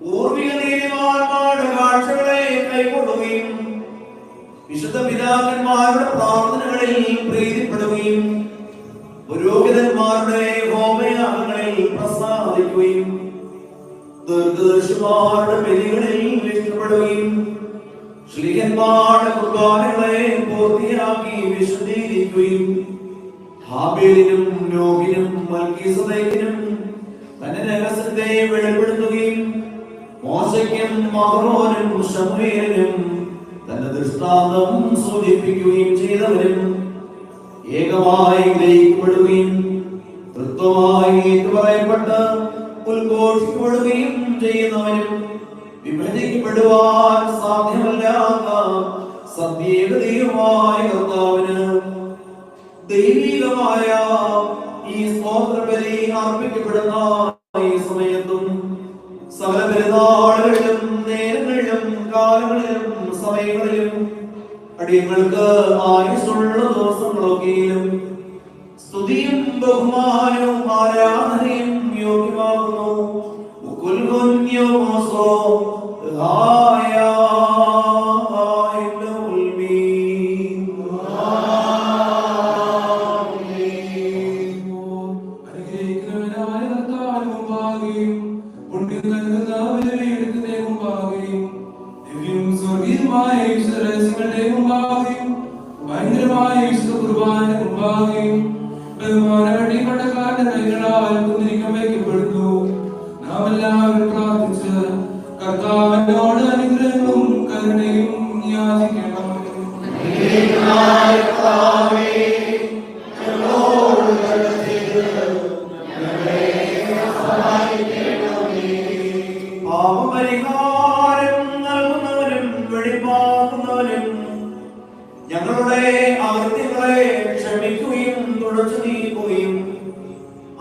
പൂർവിക നീതിമാന്മാരുടെ കാഴ്ചകളെ കൈക്കൊള്ളുകയും വിശുദ്ധ പിതാക്കന്മാരുടെ പ്രാർത്ഥനകളിൽ പ്രീതിപ്പെടുകയും പുരോഹിതന്മാരുടെ ഹോമയാഗങ്ങളിൽ പ്രസാദിക്കുകയും ദീർഘദർശിമാരുടെ ബലികളിൽ ഇഷ്ടപ്പെടുകയും ശ്രീകന്മാരുടെ കുർബാനകളെ പൂർത്തിയാക്കി വിശദീകരിക്കുകയും ഹാബേലിനും നോഹിനും മൽക്കീസദേക്കിനും തന്റെ രഹസ്യത്തെ വെളിപ്പെടുത്തുകയും മോശയ്ക്കും മഹ്റോനും ശമൂവേലിനും തന്റെ ദൃഷ്ടാന്തം സൂചിപ്പിക്കുകയും ചെയ്തവരും ഏകമായി ഗ്രഹിക്കപ്പെടുകയും തൃത്വമായി ഏറ്റുപറയപ്പെട്ട് ഉദ്ഘോഷിക്കപ്പെടുകയും ചെയ്യുന്നവരും വിഭജിക്കപ്പെടുവാൻ സാധ്യമല്ലാത്ത സത്യേകതയുമായ കർത്താവിന് ദൈവികമായ ഈ സ്തോത്രബലി അർപ്പിക്കപ്പെടുന്ന ഈ സമയത്തും സകല നേരങ്ങളിലും കാലങ്ങളിലും സമയങ്ങളിലും അടിയങ്ങൾക്ക് ആയുസുള്ള ദിവസങ്ങളൊക്കെയും സ്തുതിയും ബഹുമാനവും ആരാധനയും യോഗ്യമാകുന്നു. ഉക്കുൽകുന്യോമോസോ ഹായ ഭയങ്കരമായ ഈശ്വര കുർബാന മുമ്പാകെയും ബഹുമാനപ്പെട്ടക്കാരുടെ കൈകളാൽ കുന്തിരിക്കം വയ്ക്കപ്പെടുന്നു നാം എല്ലാവരും പ്രാർത്ഥിച്ച് കർത്താവിനോട് അനുഗ്രഹങ്ങളും കരുണയും യാചിക്കണം.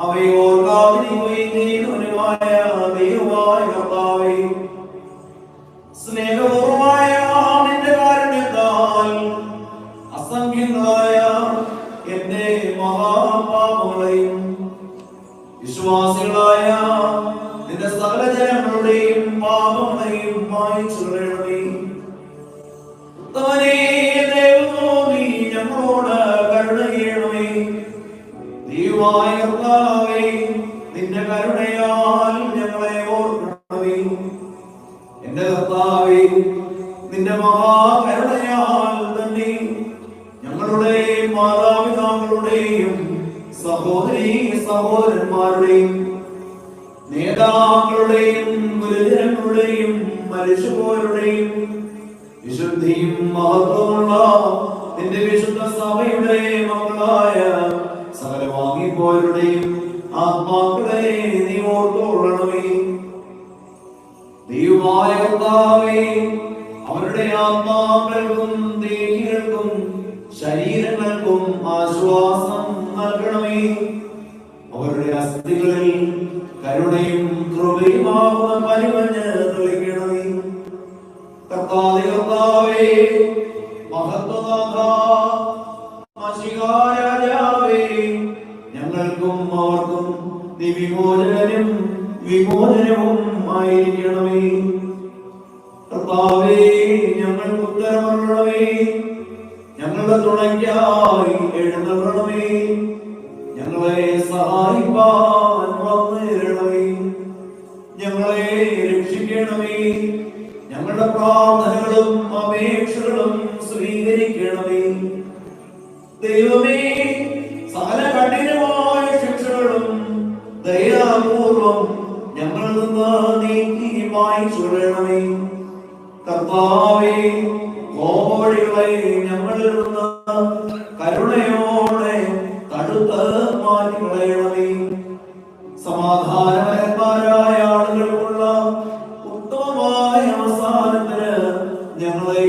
അവയെ ചെയ്യുന്നവനുമായ ദൈവമായ കർത്താവേ. സ്നേഹപൂർവമായ നിന്റെ കാരണത്താൽ അസംഖ്യങ്ങളായ എന്റെ മഹാപാപങ്ങളെയും വിശ്വാസികളായ നിന്റെ സകല ജനങ്ങളുടെയും പാപങ്ങളെയും മായിച്ചു ദൈവമായ കർത്താവേ നിന്റെ കരുണയാൽ ഞങ്ങളെ ഓർക്കണമേ. എന്റെ കർത്താവേ നിന്റെ മഹാകരുണയാൽ തന്നെ ഞങ്ങളുടെ മാതാപിതാക്കളുടെയും സഹോദരി സഹോദരന്മാരുടെയും നേതാക്കളുടെയും ഗുരുജനങ്ങളുടെയും മനുഷ്യപോരുടെയും വിശുദ്ധിയും മഹത്വമുള്ള നിന്റെ വിശുദ്ധ സഭയുടെ മക്കളായ വാങ്ങിപ്പോരുടെയും ആത്മാക്കളെ നീ ഓർത്തോളണമേ ദൈവമായ കർത്താവേ അവരുടെ ആത്മാക്കൾക്കും ദേഹികൾക്കും ശരീരങ്ങൾക്കും ആശ്വാസം നൽകണമേ. അവരുടെ അസ്ഥികളിൽ കരുണയും കൃപയുമാകുന്ന പരിമഞ്ഞ് തെളിക്കണമേ. കർത്താവേ കർത്താവേ മഹത്വനാഥ മഷികാരാജാവേ നീ വിമോചനവും ആയിരിക്കണമേ. കർത്താവേ ഞങ്ങൾക്ക് ഉത്തരമരണമേ ഞങ്ങളുടെ തുണയ്ക്കായി എഴുന്നള്ളണമേ. ഞങ്ങളെ സഹായിപ്പാൻ ഞങ്ങളെ രക്ഷിക്കണമേ. ഞങ്ങളുടെ പ്രാർത്ഥനകളും അപേക്ഷകളും സ്വീകരിക്കണമേ. ദൈവമേ സകല കഠിനമായ ദയാപൂർവം ഞങ്ങളിൽ നിന്ന് നീക്കി വായിച്ചുകൊള്ളണമേ കർത്താവേ കോമവഴികളെ ഞങ്ങളിൽ കരുണയോടെ തടുത്ത് മാറ്റിക്കളയണമേ സമാധാനപരന്മാരായ ആളുകൾക്കുള്ള ഉത്തമമായ അവസാനത്തിന് ഞങ്ങളെ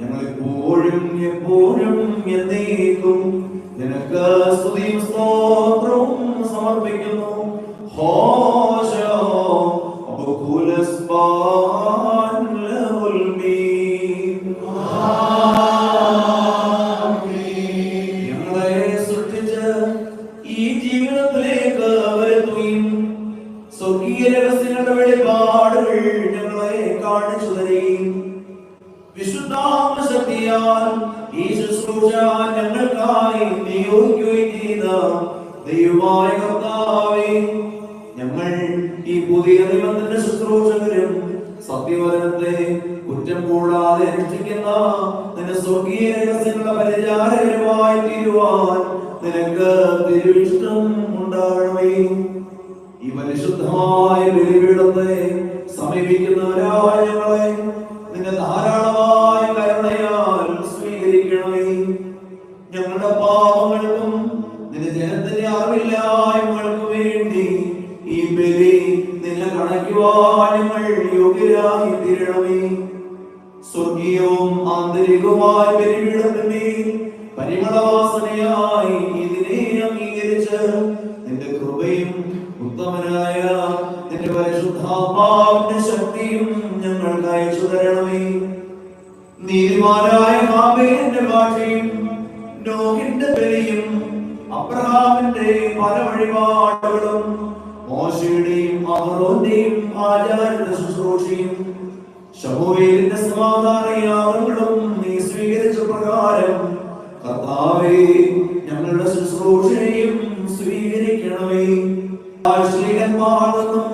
ഞങ്ങളെപ്പോഴും എപ്പോഴും എന്നേക്കും സമർപ്പിക്കുന്നു. ഹോശോ അബുകുലസ്ബാൻ വിശുദ്ധാത്മശക്തിയാൽ ഈ ശുശ്രൂഷ ഞങ്ങൾക്കായി നിയോഗിക്കുകയും ചെയ്ത ദൈവമായ ഞങ്ങൾ ഈ പുതിയ നിബന്ധന ശുശ്രൂഷകരും സത്യവചനത്തെ കുറ്റം കൂടാതെ രക്ഷിക്കുന്ന നിന്റെ സ്വർഗീയ രഹസ്യങ്ങളുടെ പരിചാരകരുമായി തീരുവാൻ നിനക്ക് തിരുവിഷ്ടം ഉണ്ടാകണമേ. ഈ പരിശുദ്ധമായ ബലിപീഠത്തെ സമീപിക്കുന്നവരായ ഞങ്ങളെ ബലിപീഠത്തിന്റെ പരിമളവാസനയായി ഇതിനെ അംഗീകരിച്ച് നിന്റെ കൃപയും ഉത്തമനായ നിന്റെ പരിശുദ്ധാത്മാവിന്റെ ശക്തിയും ഞങ്ങൾക്ക് അയച്ചു തരണമേ. നീതിമാനായ ഹാബേലിന്റെ ഭാഷയും നോഹിന്റെ ബലിയും അബ്രഹാമിന്റെ പല വഴിപാടുകളും മോശയുടെയും അഹറോന്റെയും ആചാരന്റെ ശുശ്രൂഷയും ശമൂവേലിന്റെ സമാധാന യാഗങ്ങളും നീ സ്വീകരിച്ച പ്രകാരം കർത്താവേ ഞങ്ങളുടെ ശുശ്രൂഷയും സ്വീകരിക്കണമേ. ശ്രീകന്മാരെന്നും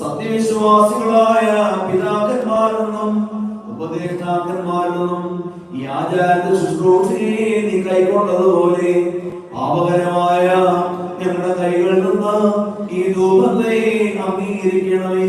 സത്യവിശ്വാസികളായ പിതാക്കന്മാരെന്നും ഉപദേഷ്ടാക്കന്മാരെന്നും ഈ ആചാര ശുശ്രൂഷയെ നീ കൈക്കൊണ്ടതുപോലെ പാപകരമായ ഞങ്ങളുടെ കൈകളിൽ നിന്ന് ഈ ധൂപത്തെ അംഗീകരിക്കണമേ.